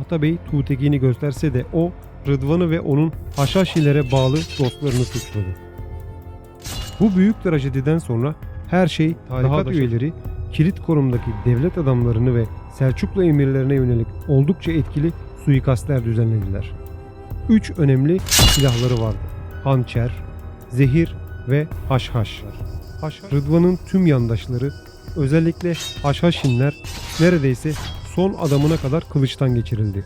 Atabey Tuğtekin'i gösterse de o Rıdvan'ı ve onun Haşhaşilere bağlı dostlarını suçladı. Bu büyük trajediden sonra her şey tarikat üyeleri, kilit konumdaki devlet adamlarını ve Selçuklu emirlerine yönelik oldukça etkili suikastler düzenlediler. Üç önemli silahları vardı. Hançer, zehir ve haşhaş. Rıdvan'ın tüm yandaşları özellikle haşhaşinler neredeyse son adamına kadar kılıçtan geçirildi.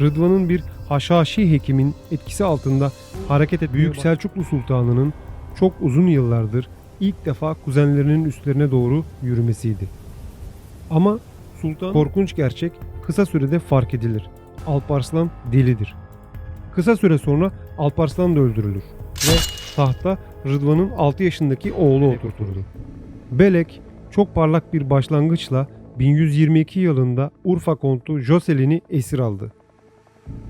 Rıdvan'ın bir haşhaşi hekimin etkisi altında hareket et Büyük Selçuklu Sultanı'nın çok uzun yıllardır ilk defa kuzenlerinin üstlerine doğru yürümesiydi. Ama Sultan korkunç gerçek kısa sürede fark edilir. Alparslan delidir. Kısa süre sonra Alparslan da öldürülür ve tahta Rıdvan'ın 6 yaşındaki oğlu oturturdu. Belek çok parlak bir başlangıçla 1122 yılında Urfa kontu Joselin'i esir aldı.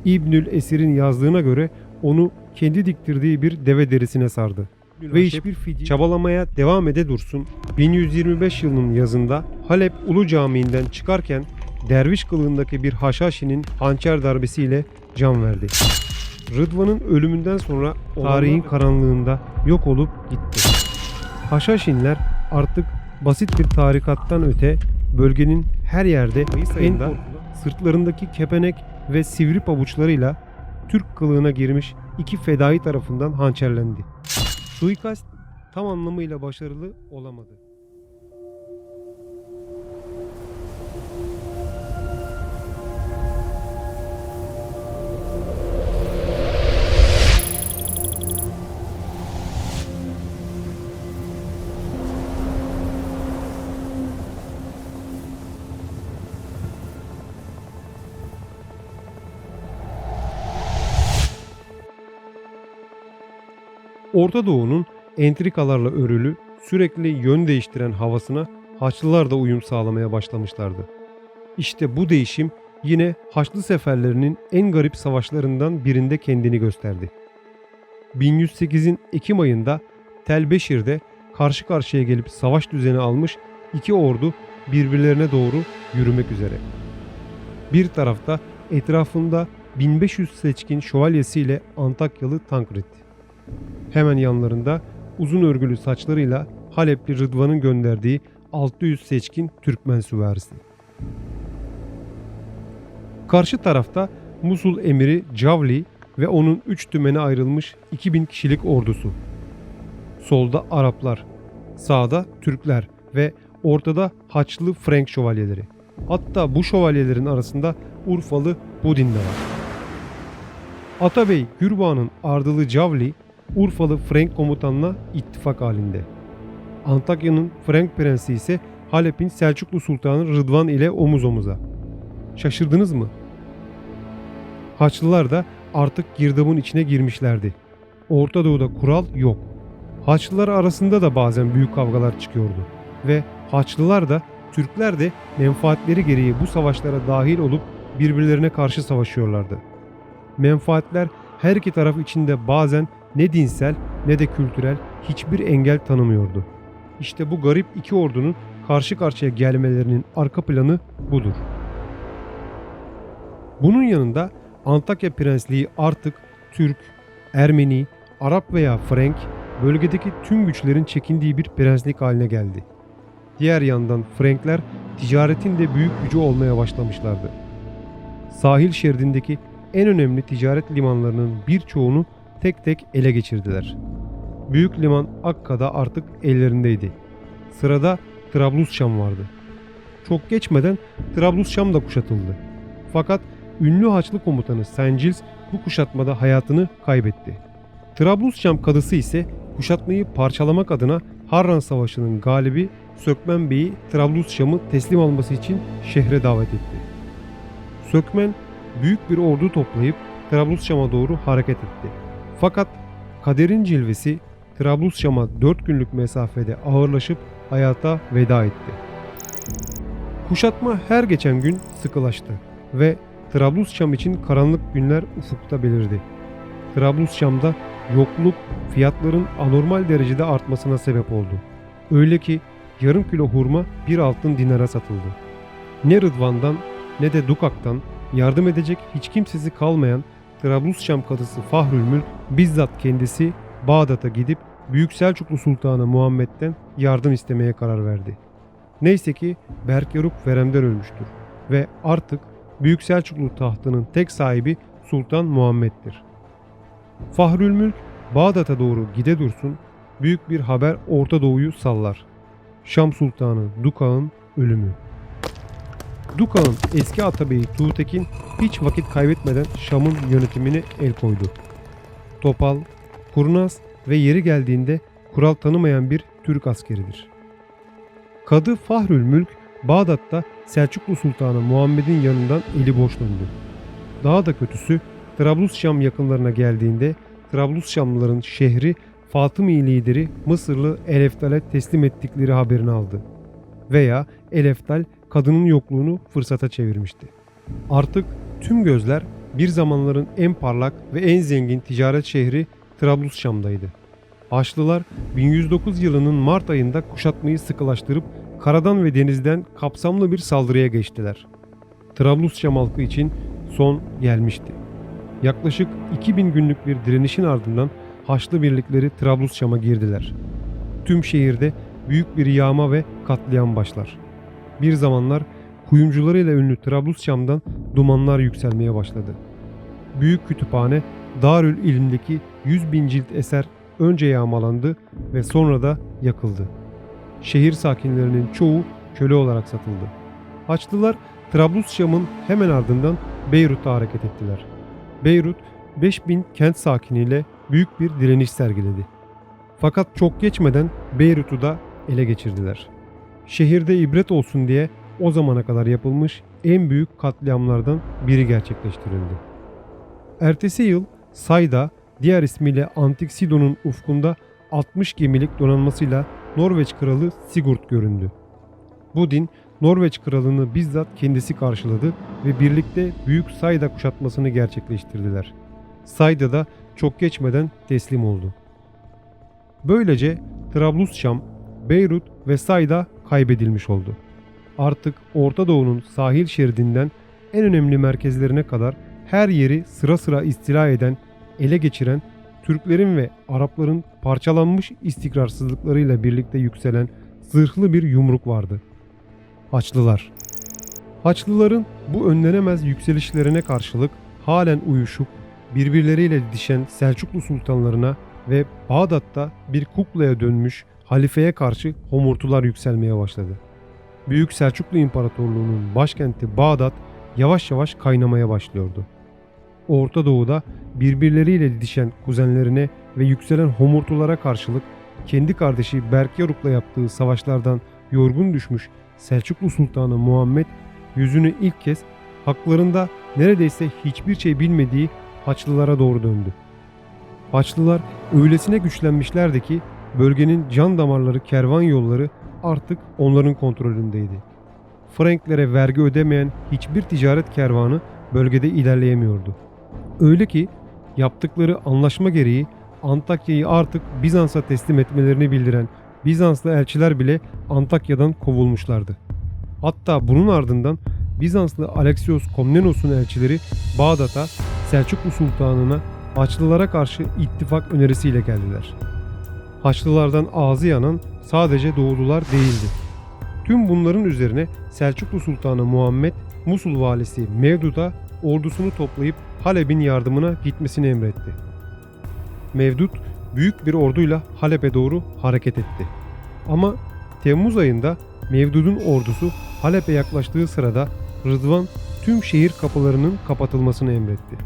İbnül Esir'in yazdığına göre onu kendi diktirdiği bir deve derisine sardı. Ve hiçbir fidye çabalamaya devam ede dursun. 1125 yılının yazında Halep Ulu Camii'nden çıkarken derviş kılığındaki bir haşhaşinin hançer darbesiyle can verdi. Rıdvan'ın ölümünden sonra tarihin karanlığında yok olup gitti. Haşhaşinler artık basit bir tarikattan öte bölgenin her yerde en sırtlarındaki kepenek ve sivri pabuçlarıyla Türk kılığına girmiş iki fedai tarafından hançerlendi. Suikast tam anlamıyla başarılı olamadı. Orta Doğu'nun entrikalarla örülü, sürekli yön değiştiren havasına Haçlılar da uyum sağlamaya başlamışlardı. İşte bu değişim yine Haçlı seferlerinin en garip savaşlarından birinde kendini gösterdi. 1108'in Ekim ayında Telbeşir'de karşı karşıya gelip savaş düzeni almış iki ordu birbirlerine doğru yürümek üzere. Bir tarafta etrafında 1500 seçkin şövalyesiyle Antakyalı Tankrit. Hemen yanlarında uzun örgülü saçlarıyla Halepli Rıdvan'ın gönderdiği 600 seçkin Türkmen süvarisi. Karşı tarafta Musul emiri Cavli ve onun 3 tümene ayrılmış 2000 kişilik ordusu. Solda Araplar, sağda Türkler ve ortada Haçlı Frank şövalyeleri. Hatta bu şövalyelerin arasında Urfalı Budin de var. Atabey Gürbağ'ın ardılı Cavli Urfalı Frank komutanla ittifak halinde. Antakya'nın Frank prensi ise Halep'in Selçuklu Sultanı Rıdvan ile omuz omuza. Şaşırdınız mı? Haçlılar da artık girdabın içine girmişlerdi. Orta Doğu'da kural yok. Haçlılar arasında da bazen büyük kavgalar çıkıyordu. Ve Haçlılar da Türkler de menfaatleri gereği bu savaşlara dahil olup birbirlerine karşı savaşıyorlardı. Menfaatler her iki taraf içinde bazen ne dinsel ne de kültürel hiçbir engel tanımıyordu. İşte bu garip iki ordunun karşı karşıya gelmelerinin arka planı budur. Bunun yanında Antakya Prensliği artık Türk, Ermeni, Arap veya Frank bölgedeki tüm güçlerin çekindiği bir prenslik haline geldi. Diğer yandan Frankler ticaretin de büyük gücü olmaya başlamışlardı. Sahil şeridindeki en önemli ticaret limanlarının birçoğunu tek tek ele geçirdiler. Büyük liman Akka'da artık ellerindeydi. Sırada Trablusşam vardı. Çok geçmeden Trablusşam da kuşatıldı. Fakat ünlü Haçlı komutanı Sencils bu kuşatmada hayatını kaybetti. Trablusşam kadısı ise kuşatmayı parçalamak adına Harran Savaşı'nın galibi Sökmen Bey'i Trablusşam'ı teslim alması için şehre davet etti. Sökmen büyük bir ordu toplayıp Trablusşam'a doğru hareket etti. Fakat kaderin cilvesi Trablusşam'a 4 günlük mesafede ağırlaşıp hayata veda etti. Kuşatma her geçen gün sıkılaştı ve Trablusşam için karanlık günler ufukta belirdi. Trablusşam'da yokluk fiyatların anormal derecede artmasına sebep oldu. Öyle ki yarım kilo hurma bir altın dinara satıldı. Ne Rıdvan'dan ne de Dukak'tan yardım edecek hiç kimsesi kalmayan Trablusşam kadısı Fahrülmülk bizzat kendisi Bağdat'a gidip Büyük Selçuklu Sultanı Muhammed'den yardım istemeye karar verdi. Neyse ki Berk Yaruk veremden ölmüştür ve artık Büyük Selçuklu tahtının tek sahibi Sultan Muhammed'dir. Fahrülmülk Bağdat'a doğru gide dursun büyük bir haber Orta Doğu'yu sallar. Şam Sultanı Dukağ'ın ölümü. Dukağ'ın eski atabeyi Tuğtekin hiç vakit kaybetmeden Şam'ın yönetimine el koydu. Topal, kurnaz ve yeri geldiğinde kural tanımayan bir Türk askeridir. Kadı Fahrül Mülk Bağdat'ta Selçuklu Sultanı Muhammed'in yanından eli boş döndü. Daha da kötüsü Trablusşam yakınlarına geldiğinde Trablusşamlıların şehri Fatımi lideri Mısırlı Eleftal'e teslim ettikleri haberini aldı. Veya Eleftal kadının yokluğunu fırsata çevirmişti. Artık tüm gözler bir zamanların en parlak ve en zengin ticaret şehri Trablusşam'daydı. Haçlılar 1109 yılının Mart ayında kuşatmayı sıkılaştırıp karadan ve denizden kapsamlı bir saldırıya geçtiler. Trablusşam halkı için son gelmişti. Yaklaşık 2000 günlük bir direnişin ardından Haçlı birlikleri Trablusşam'a girdiler. Tüm şehirde büyük bir yağma ve katliam başlar. Bir zamanlar kuyumcularıyla ünlü Trablusşam'dan dumanlar yükselmeye başladı. Büyük kütüphane Darül İlm'deki 100 bin cilt eser önce yağmalandı ve sonra da yakıldı. Şehir sakinlerinin çoğu köle olarak satıldı. Haçlılar Trablusşam'ın hemen ardından Beyrut'a hareket ettiler. Beyrut 5000 kent sakiniyle büyük bir direniş sergiledi. Fakat çok geçmeden Beyrut'u da ele geçirdiler. Şehirde ibret olsun diye o zamana kadar yapılmış en büyük katliamlardan biri gerçekleştirildi. Ertesi yıl Sayda, diğer ismiyle Antik Sidon'un ufkunda 60 gemilik donanmasıyla Norveç kralı Sigurd göründü. Bu din Norveç kralını bizzat kendisi karşıladı ve birlikte Büyük Sayda kuşatmasını gerçekleştirdiler. Sayda da çok geçmeden teslim oldu. Böylece Trablusşam, Beyrut ve Sayda kaybedilmiş oldu. Artık Orta Doğu'nun sahil şeridinden en önemli merkezlerine kadar her yeri sıra sıra istila eden, ele geçiren, Türklerin ve Arapların parçalanmış istikrarsızlıklarıyla birlikte yükselen zırhlı bir yumruk vardı. Haçlılar. Haçlıların bu önlenemez yükselişlerine karşılık halen uyuşuk, birbirleriyle didişen Selçuklu sultanlarına ve Bağdat'ta bir kuklaya dönmüş halifeye karşı homurtular yükselmeye başladı. Büyük Selçuklu İmparatorluğu'nun başkenti Bağdat yavaş yavaş kaynamaya başlıyordu. Orta Doğu'da birbirleriyle didişen kuzenlerine ve yükselen homurtulara karşılık kendi kardeşi Berkyaruk'la yaptığı savaşlardan yorgun düşmüş Selçuklu Sultanı Muhammed yüzünü ilk kez haklarında neredeyse hiçbir şey bilmediği Haçlılara doğru döndü. Haçlılar öylesine güçlenmişlerdi ki bölgenin can damarları kervan yolları artık onların kontrolündeydi. Franklere vergi ödemeyen hiçbir ticaret kervanı bölgede ilerleyemiyordu. Öyle ki yaptıkları anlaşma gereği Antakya'yı artık Bizans'a teslim etmelerini bildiren Bizanslı elçiler bile Antakya'dan kovulmuşlardı. Hatta bunun ardından Bizanslı Alexios Komnenos'un elçileri Bağdat'a Selçuklu Sultanı'na Haçlılara karşı ittifak önerisiyle geldiler. Haçlılardan ağzı yanan sadece Doğulular değildi. Tüm bunların üzerine Selçuklu Sultanı Muhammed, Musul valisi Mevdud'a ordusunu toplayıp Halep'in yardımına gitmesini emretti. Mevdut büyük bir orduyla Halep'e doğru hareket etti. Ama Temmuz ayında Mevdud'un ordusu Halep'e yaklaştığı sırada Rıdvan tüm şehir kapılarının kapatılmasını emretti.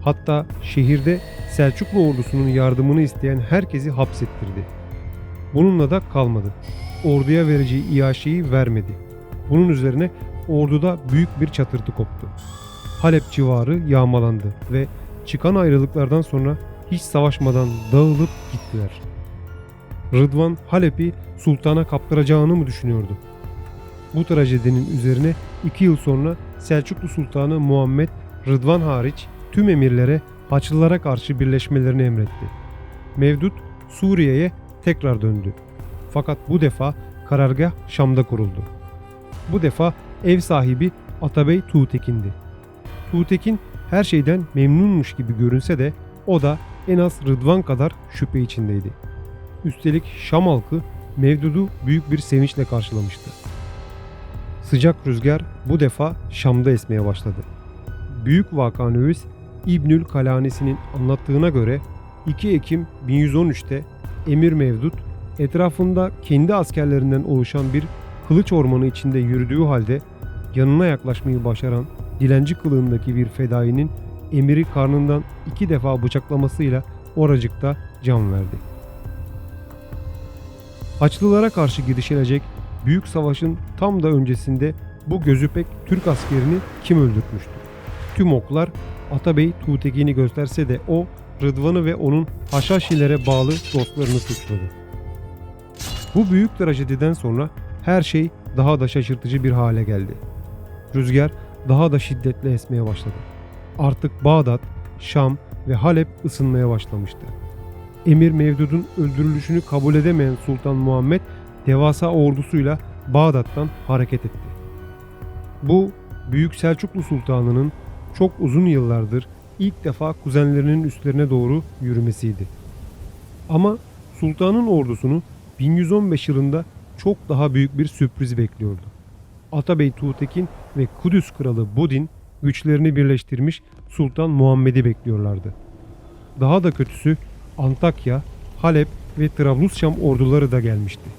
Hatta şehirde Selçuklu ordusunun yardımını isteyen herkesi hapsettirdi. Bununla da kalmadı. Orduya vereceği iaşeyi vermedi. Bunun üzerine orduda büyük bir çatırtı koptu. Halep civarı yağmalandı ve çıkan ayrılıklardan sonra hiç savaşmadan dağılıp gittiler. Rıdvan Halep'i sultana kaptıracağını mı düşünüyordu? Bu trajedinin üzerine iki yıl sonra Selçuklu Sultanı Muhammed Rıdvan hariç tüm emirlere Haçlılara karşı birleşmelerini emretti. Mevdut Suriye'ye tekrar döndü. Fakat bu defa karargah Şam'da kuruldu. Bu defa ev sahibi Atabey Tuğtekin'di. Tuğtekin her şeyden memnunmuş gibi görünse de o da en az Rıdvan kadar şüphe içindeydi. Üstelik Şam halkı Mevdud'u büyük bir sevinçle karşılamıştı. Sıcak rüzgar bu defa Şam'da esmeye başladı. Büyük Vakanüvis İbnül Kalanisi'nin anlattığına göre 2 Ekim 1113'te Emir Mevdut etrafında kendi askerlerinden oluşan bir kılıç ormanı içinde yürüdüğü halde yanına yaklaşmayı başaran dilenci kılığındaki bir fedainin emiri karnından iki defa bıçaklamasıyla oracıkta can verdi. Haçlılara karşı girişilecek büyük savaşın tam da öncesinde bu gözüpek Türk askerini kim öldürtmüştü? Tüm oklar Atabey Tuğtekin'i gösterse de o Rıdvan'ı ve onun Haşhaşilere bağlı dostlarını suçladı. Bu büyük trajediden sonra her şey daha da şaşırtıcı bir hale geldi. Rüzgar daha da şiddetli esmeye başladı. Artık Bağdat, Şam ve Halep ısınmaya başlamıştı. Emir Mevdud'un öldürülüşünü kabul edemeyen Sultan Muhammed devasa ordusuyla Bağdat'tan hareket etti. Bu Büyük Selçuklu Sultanı'nın çok uzun yıllardır ilk defa kuzenlerinin üstlerine doğru yürümesiydi. Ama sultanın ordusunu 1115 yılında çok daha büyük bir sürpriz bekliyordu. Atabey Tuğtekin ve Kudüs kralı Budin güçlerini birleştirmiş Sultan Muhammed'i bekliyorlardı. Daha da kötüsü Antakya, Halep ve Trablusşam orduları da gelmişti.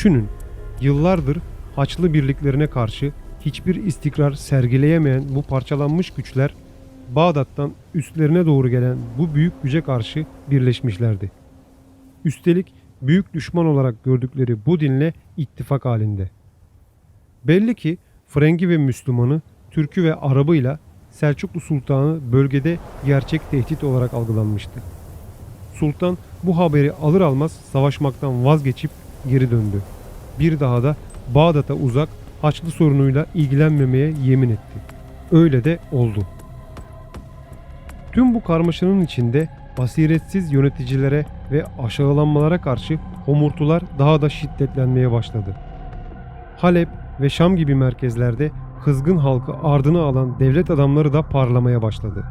Düşünün, yıllardır Haçlı birliklerine karşı hiçbir istikrar sergileyemeyen bu parçalanmış güçler Bağdat'tan üstlerine doğru gelen bu büyük güce karşı birleşmişlerdi. Üstelik büyük düşman olarak gördükleri bu dinle ittifak halinde. Belli ki Frengi ve Müslümanı, Türkü ve Arabıyla Selçuklu Sultanı bölgede gerçek tehdit olarak algılanmıştı. Sultan bu haberi alır almaz savaşmaktan vazgeçip geri döndü. Bir daha da Bağdat'a uzak Haçlı sorunuyla ilgilenmemeye yemin etti. Öyle de oldu. Tüm bu karmaşanın içinde basiretsiz yöneticilere ve aşağılanmalara karşı homurtular daha da şiddetlenmeye başladı. Halep ve Şam gibi merkezlerde kızgın halkı ardına alan devlet adamları da parlamaya başladı.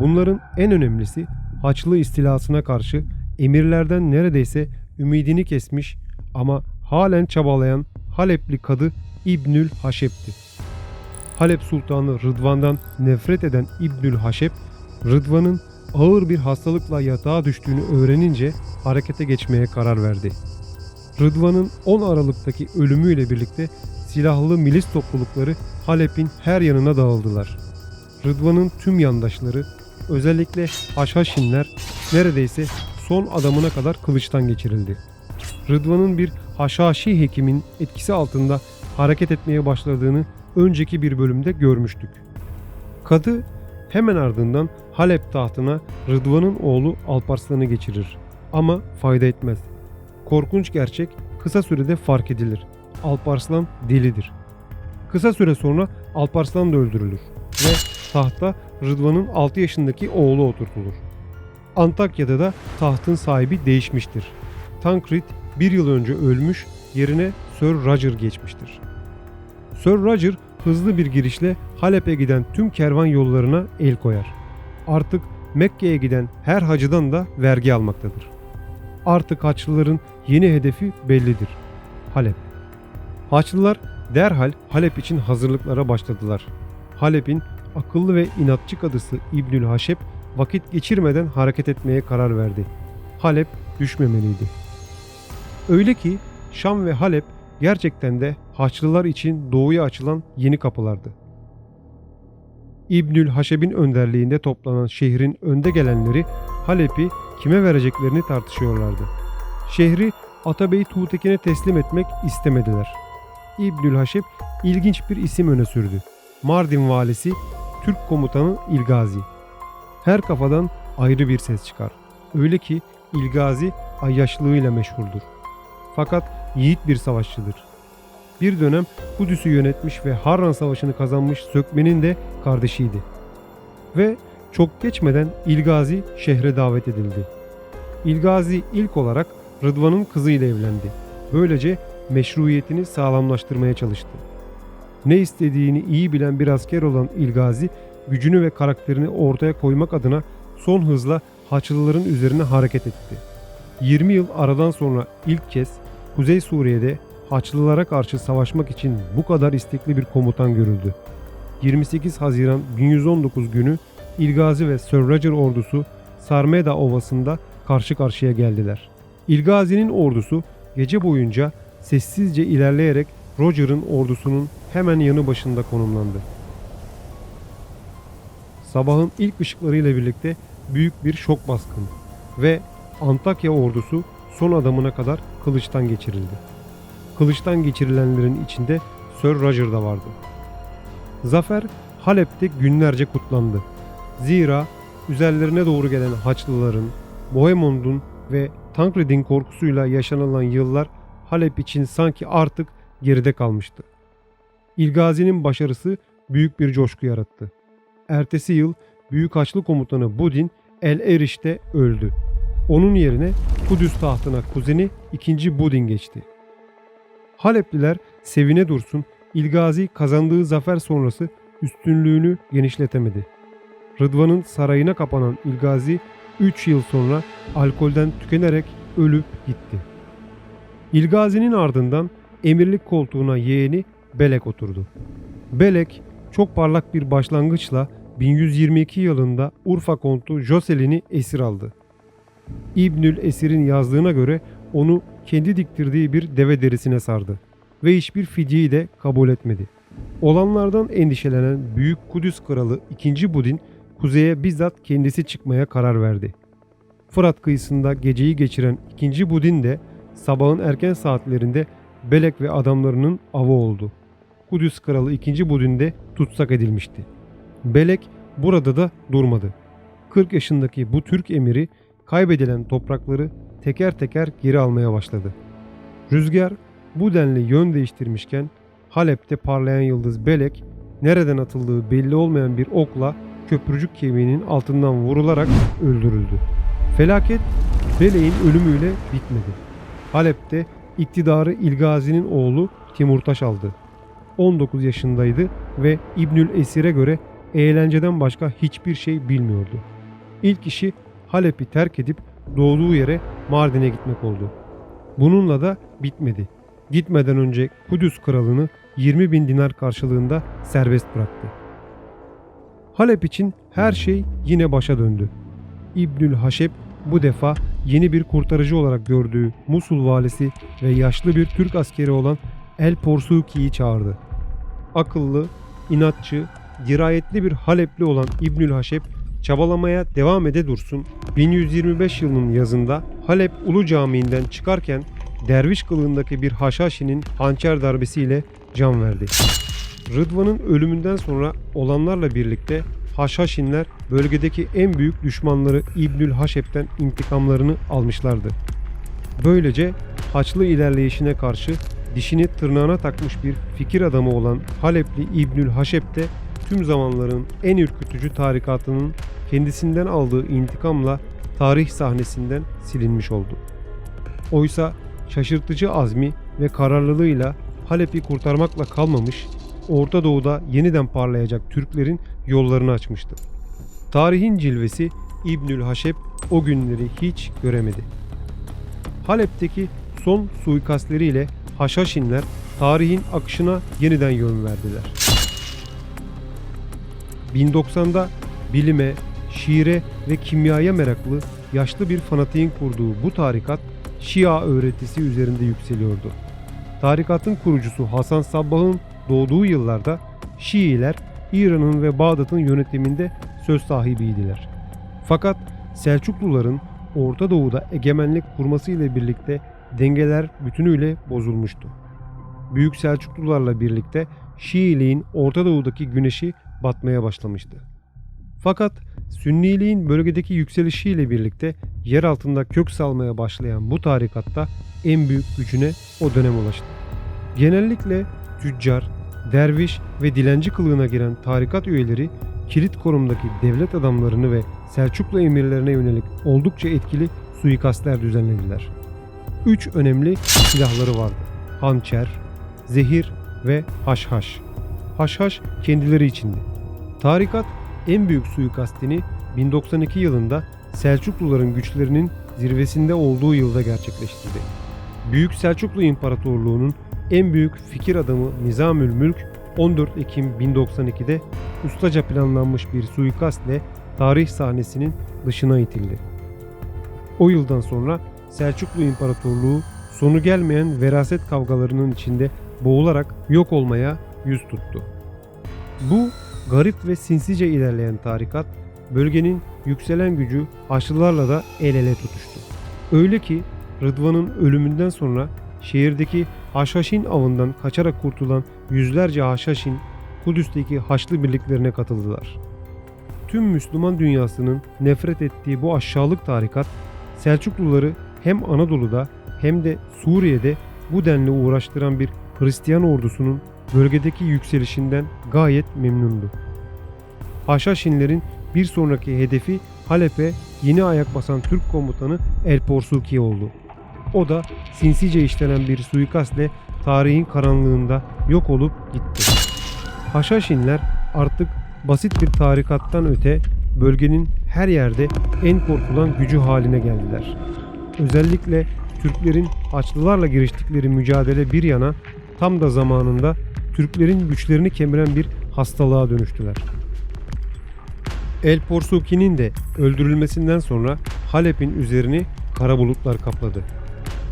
Bunların en önemlisi Haçlı istilasına karşı emirlerden neredeyse ümidini kesmiş ama halen çabalayan Halepli kadı İbnül Haşep'ti. Halep Sultanı Rıdvan'dan nefret eden İbnül Haşep, Rıdvan'ın ağır bir hastalıkla yatağa düştüğünü öğrenince harekete geçmeye karar verdi. Rıdvan'ın 10 Aralık'taki ölümüyle birlikte silahlı milis toplulukları Halep'in her yanına dağıldılar. Rıdvan'ın tüm yandaşları, özellikle Haşhaşinler neredeyse son adamına kadar kılıçtan geçirildi. Rıdvan'ın bir Haşhaşi hekimin etkisi altında hareket etmeye başladığını önceki bir bölümde görmüştük. Kadı hemen ardından Halep tahtına Rıdvan'ın oğlu Alparslan'ı geçirir. Ama fayda etmez. Korkunç gerçek kısa sürede fark edilir. Alparslan delidir. Kısa süre sonra Alparslan da öldürülür ve tahta Rıdvan'ın 6 yaşındaki oğlu oturtulur. Antakya'da da tahtın sahibi değişmiştir. Tankrit bir yıl önce ölmüş, yerine Sir Roger geçmiştir. Sir Roger hızlı bir girişle Halep'e giden tüm kervan yollarına el koyar. Artık Mekke'ye giden her hacıdan da vergi almaktadır. Artık Haçlıların yeni hedefi bellidir. Halep. Haçlılar derhal Halep için hazırlıklara başladılar. Halep'in akıllı ve inatçı kadısı İbnül Haşep vakit geçirmeden hareket etmeye karar verdi. Halep düşmemeliydi. Öyle ki Şam ve Halep gerçekten de Haçlılar için doğuya açılan yeni kapılardı. İbnül Haşeb'in önderliğinde toplanan şehrin önde gelenleri Halep'i kime vereceklerini tartışıyorlardı. Şehri Atabey Tuğtekin'e teslim etmek istemediler. İbnül Haşeb ilginç bir isim öne sürdü. Mardin valisi Türk komutanı İlgazi. Her kafadan ayrı bir ses çıkar. Öyle ki İlgazi ayyaşlığıyla meşhurdur. Fakat yiğit bir savaşçıdır. Bir dönem Kudüs'ü yönetmiş ve Harran Savaşı'nı kazanmış Sökmen'in de kardeşiydi. Ve çok geçmeden İlgazi şehre davet edildi. İlgazi ilk olarak Rıdvan'ın kızıyla evlendi. Böylece meşruiyetini sağlamlaştırmaya çalıştı. Ne istediğini iyi bilen bir asker olan İlgazi, gücünü ve karakterini ortaya koymak adına son hızla Haçlıların üzerine hareket etti. 20 yıl aradan sonra ilk kez Kuzey Suriye'de Haçlılara karşı savaşmak için bu kadar istekli bir komutan görüldü. 28 Haziran 1119 günü İlgazi ve Sir Roger ordusu Sarmeda Ovası'nda karşı karşıya geldiler. İlgazi'nin ordusu gece boyunca sessizce ilerleyerek Roger'ın ordusunun hemen yanı başında konumlandı. Sabahın ilk ışıklarıyla birlikte büyük bir şok baskını ve Antakya ordusu son adamına kadar kılıçtan geçirildi. Kılıçtan geçirilenlerin içinde Sir Roger da vardı. Zafer Halep'te günlerce kutlandı. Zira üzerlerine doğru gelen Haçlıların, Bohemond'un ve Tancred'in korkusuyla yaşanılan yıllar Halep için sanki artık geride kalmıştı. İlgazi'nin başarısı büyük bir coşku yarattı. Ertesi yıl Büyük Haçlı Komutanı Budin El Eriş'te öldü. Onun yerine Kudüs tahtına kuzeni 2. Budin geçti. Halepliler sevine dursun İlgazi kazandığı zafer sonrası üstünlüğünü genişletemedi. Rıdvan'ın sarayına kapanan İlgazi 3 yıl sonra alkolden tükenerek ölüp gitti. İlgazi'nin ardından emirlik koltuğuna yeğeni Belek oturdu. Belek çok parlak bir başlangıçla 1122 yılında Urfa kontu Joselin'i esir aldı. İbnül Esir'in yazdığına göre onu kendi diktirdiği bir deve derisine sardı ve hiçbir fidyeyi de kabul etmedi. Olanlardan endişelenen Büyük Kudüs Kralı 2. Budin kuzeye bizzat kendisi çıkmaya karar verdi. Fırat kıyısında geceyi geçiren 2. Budin de sabahın erken saatlerinde Belek ve adamlarının avı oldu. Kudüs Kralı 2. Budin de tutsak edilmişti. Belek burada da durmadı. 40 yaşındaki bu Türk emiri kaybedilen toprakları teker teker geri almaya başladı. Rüzgar bu denli yön değiştirmişken Halep'te parlayan yıldız Belek nereden atıldığı belli olmayan bir okla köprücük kemiğinin altından vurularak öldürüldü. Felaket Belek'in ölümüyle bitmedi. Halep'te iktidarı İlgazi'nin oğlu Timurtaş aldı. 19 yaşındaydı ve İbnül Esir'e göre eğlenceden başka hiçbir şey bilmiyordu. İlk işi Halep'i terk edip doğduğu yere Mardin'e gitmek oldu. Bununla da bitmedi. Gitmeden önce Kudüs kralını 20 bin dinar karşılığında serbest bıraktı. Halep için her şey yine başa döndü. İbnül Haşep bu defa yeni bir kurtarıcı olarak gördüğü Musul valisi ve yaşlı bir Türk askeri olan El Porsuki'yi çağırdı. Akıllı, inatçı, dirayetli bir Halepli olan İbnül Haşep çabalamaya devam ede dursun. 1125 yılının yazında Halep Ulu Camii'nden çıkarken derviş kılığındaki bir haşhaşinin hançer darbesiyle can verdi. Rıdvan'ın ölümünden sonra olanlarla birlikte Haşhaşinler bölgedeki en büyük düşmanları İbnül Haşep'ten intikamlarını almışlardı. Böylece Haçlı ilerleyişine karşı dişini tırnağına takmış bir fikir adamı olan Halepli İbnül Haşep de tüm zamanların en ürkütücü tarikatının kendisinden aldığı intikamla tarih sahnesinden silinmiş oldu. Oysa şaşırtıcı azmi ve kararlılığıyla Halep'i kurtarmakla kalmamış, Orta Doğu'da yeniden parlayacak Türklerin yollarını açmıştı. Tarihin cilvesi İbnül Haşep o günleri hiç göremedi. Halep'teki son suikastleriyle Haşhaşinler tarihin akışına yeniden yön verdiler. 1090'da bilime, şiire ve kimyaya meraklı yaşlı bir fanatiğin kurduğu bu tarikat Şia öğretisi üzerinde yükseliyordu. Tarikatın kurucusu Hasan Sabbah'ın doğduğu yıllarda Şiiler İran'ın ve Bağdat'ın yönetiminde söz sahibiydiler. Fakat Selçukluların Orta Doğu'da egemenlik kurması ile birlikte dengeler bütünüyle bozulmuştu. Büyük Selçuklularla birlikte Şiiliğin Orta Doğu'daki güneşi batmaya başlamıştı. Fakat Sünniliğin bölgedeki yükselişiyle birlikte yer altında kök salmaya başlayan bu tarikatta en büyük gücüne o dönem ulaştı. Genellikle tüccar, derviş ve dilenci kılığına giren tarikat üyeleri kilit konumdaki devlet adamlarını ve Selçuklu emirlerine yönelik oldukça etkili suikastler düzenlediler. Üç önemli silahları vardı. Hançer, zehir ve haşhaş. Haşhaş kendileri içindi. Tarikat en büyük suikastini 1092 yılında Selçukluların güçlerinin zirvesinde olduğu yılda gerçekleştirdi. Büyük Selçuklu İmparatorluğu'nun en büyük fikir adamı Nizamül Mülk 14 Ekim 1092'de ustaca planlanmış bir suikastle tarih sahnesinin dışına itildi. O yıldan sonra Selçuklu İmparatorluğu sonu gelmeyen veraset kavgalarının içinde boğularak yok olmaya yüz tuttu. Bu garip ve sinsice ilerleyen tarikat bölgenin yükselen gücü Haçlılarla da el ele tutuştu. Öyle ki Rıdvan'ın ölümünden sonra şehirdeki Haşhaşin avından kaçarak kurtulan yüzlerce Haşhaşin Kudüs'teki Haçlı birliklerine katıldılar. Tüm Müslüman dünyasının nefret ettiği bu aşağılık tarikat Selçukluları hem Anadolu'da hem de Suriye'de bu denli uğraştıran bir Hristiyan ordusunun bölgedeki yükselişinden gayet memnundu. Haşhaşinlerin bir sonraki hedefi Halep'e yeni ayak basan Türk komutanı El Porsuki oldu. O da sinsice işlenen bir suikastle tarihin karanlığında yok olup gitti. Haşhaşinler artık basit bir tarikattan öte bölgenin her yerde en korkulan gücü haline geldiler. Özellikle Türklerin Haçlılarla giriştikleri mücadele bir yana tam da zamanında Türklerin güçlerini kemiren bir hastalığa dönüştüler. El Porsuki'nin de öldürülmesinden sonra Halep'in üzerini kara bulutlar kapladı.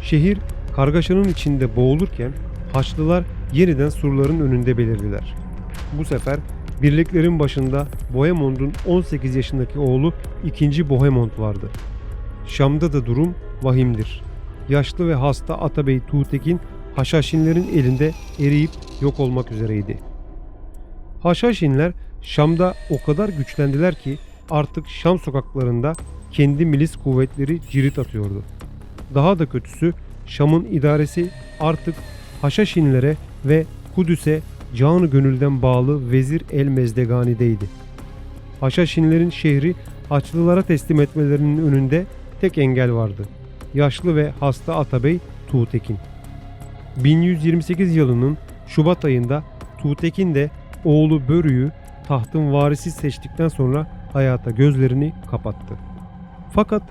Şehir kargaşanın içinde boğulurken Haçlılar yeniden surların önünde belirdiler. Bu sefer birliklerin başında Bohemond'un 18 yaşındaki oğlu 2. Bohemond vardı. Şam'da da durum vahimdir. Yaşlı ve hasta Atabey Tuğtekin Haşhaşinlerin elinde eriyip yok olmak üzereydi. Haşhaşinler Şam'da o kadar güçlendiler ki artık Şam sokaklarında kendi milis kuvvetleri cirit atıyordu. Daha da kötüsü Şam'ın idaresi artık Haşhaşinlere ve Kudüs'e canı gönülden bağlı Vezir El Mezdegani'deydi. Haşhaşinlerin şehri Haçlılara teslim etmelerinin önünde tek engel vardı. Yaşlı ve hasta Atabey Tuğtekin. 1128 yılının Şubat ayında Tuğtekin de oğlu Börü'yü tahtın varisi seçtikten sonra hayata gözlerini kapattı. Fakat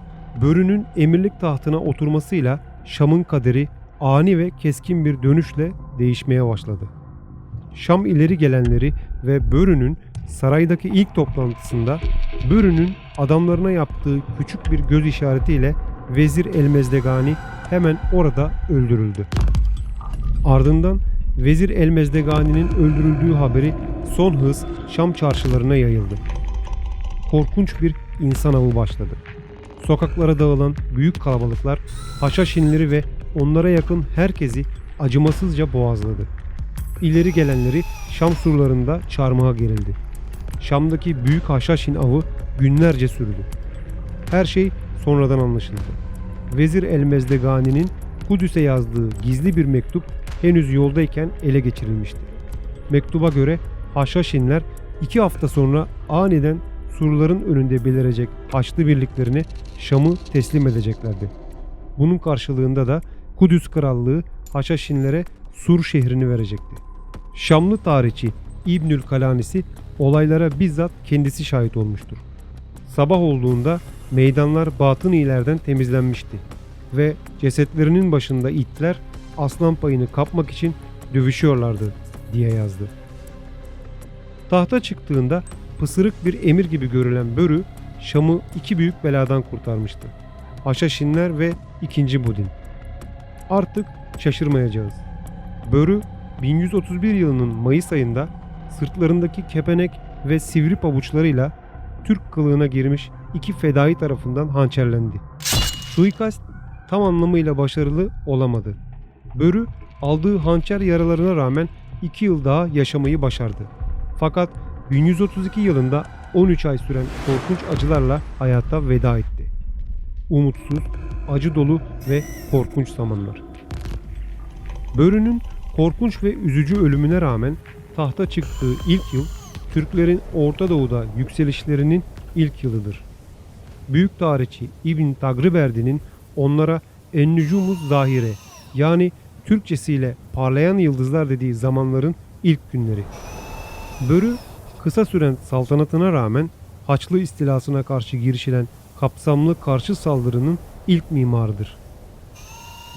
Börü'nün emirlik tahtına oturmasıyla Şam'ın kaderi ani ve keskin bir dönüşle değişmeye başladı. Şam ileri gelenleri ve Börü'nün saraydaki ilk toplantısında Börü'nün adamlarına yaptığı küçük bir göz işaretiyle Vezir Elmezdegani hemen orada öldürüldü. Ardından Vezir Elmezdegani'nin öldürüldüğü haberi son hız Şam çarşılarına yayıldı. Korkunç bir insan avı başladı. Sokaklara dağılan büyük kalabalıklar Haşhaşinleri ve onlara yakın herkesi acımasızca boğazladı. İleri gelenleri Şam surlarında çarmıha gerildi. Şam'daki büyük Haşhaşin avı günlerce sürdü. Her şey sonradan anlaşıldı. Vezir Elmezdegani'nin Kudüs'e yazdığı gizli bir mektup henüz yoldayken ele geçirilmişti. Mektuba göre Haşhaşinler iki hafta sonra aniden surların önünde belirecek Haçlı birliklerini Şam'ı teslim edeceklerdi. Bunun karşılığında da Kudüs Krallığı Haşhaşinlere Sur şehrini verecekti. Şamlı tarihçi İbnül Kalanisi olaylara bizzat kendisi şahit olmuştur. Sabah olduğunda meydanlar batın ilerden temizlenmişti ve cesetlerinin başında itler aslan payını kapmak için dövüşüyorlardı diye yazdı. Tahta çıktığında pısırık bir emir gibi görülen Börü, Şam'ı iki büyük beladan kurtarmıştı. Haşhaşinler ve ikinci Budin. Artık şaşırmayacağız. Börü 1131 yılının Mayıs ayında sırtlarındaki kepenek ve sivri pabuçlarıyla Türk kılığına girmiş iki fedai tarafından hançerlendi. Suikast tam anlamıyla başarılı olamadı. Börü aldığı hançer yaralarına rağmen 2 yıl daha yaşamayı başardı. Fakat 1132 yılında 13 ay süren korkunç acılarla hayata veda etti. Umutsuz, acı dolu ve korkunç zamanlar. Börü'nün korkunç ve üzücü ölümüne rağmen tahta çıktığı ilk yıl Türklerin Orta Doğu'da yükselişlerinin ilk yılıdır. Büyük tarihçi İbn Tagriberdi'nin onlara Ennücumuz Zahire yani Türkçesiyle parlayan yıldızlar dediği zamanların ilk günleri. Börü kısa süren saltanatına rağmen Haçlı istilasına karşı girişilen kapsamlı karşı saldırının ilk mimarıdır.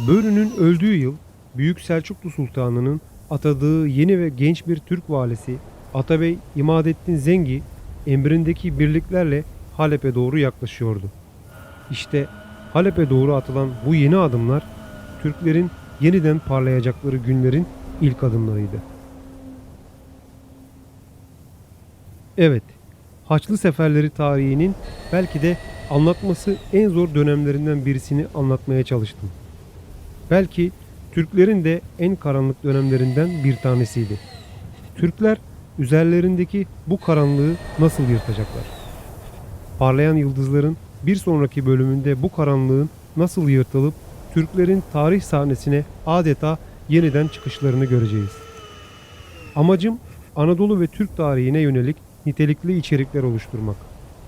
Börü'nün öldüğü yıl Büyük Selçuklu Sultanı'nın atadığı yeni ve genç bir Türk valisi Atabey İmadettin Zengi emrindeki birliklerle Halep'e doğru yaklaşıyordu. İşte Halep'e doğru atılan bu yeni adımlar Türklerin yeniden parlayacakları günlerin ilk adımlarıydı. Evet, Haçlı seferleri tarihinin belki de anlatması en zor dönemlerinden birisini anlatmaya çalıştım. Belki Türklerin de en karanlık dönemlerinden bir tanesiydi. Türkler üzerlerindeki bu karanlığı nasıl yırtacaklar? Parlayan yıldızların bir sonraki bölümünde bu karanlığın nasıl yırtılıp Türklerin tarih sahnesine adeta yeniden çıkışlarını göreceğiz. Amacım Anadolu ve Türk tarihine yönelik nitelikli içerikler oluşturmak.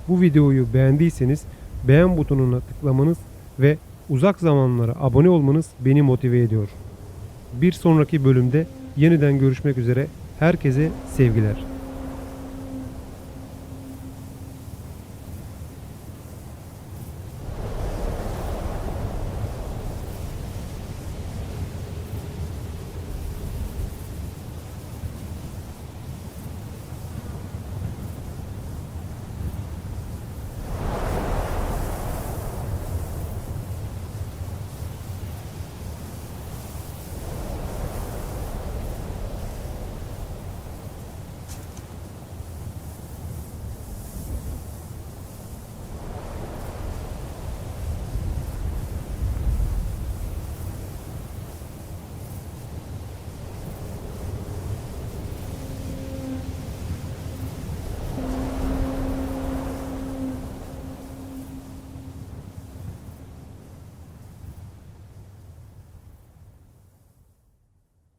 Bu videoyu beğendiyseniz beğen butonuna tıklamanız ve uzak zamanlara abone olmanız beni motive ediyor. Bir sonraki bölümde yeniden görüşmek üzere. Herkese sevgiler.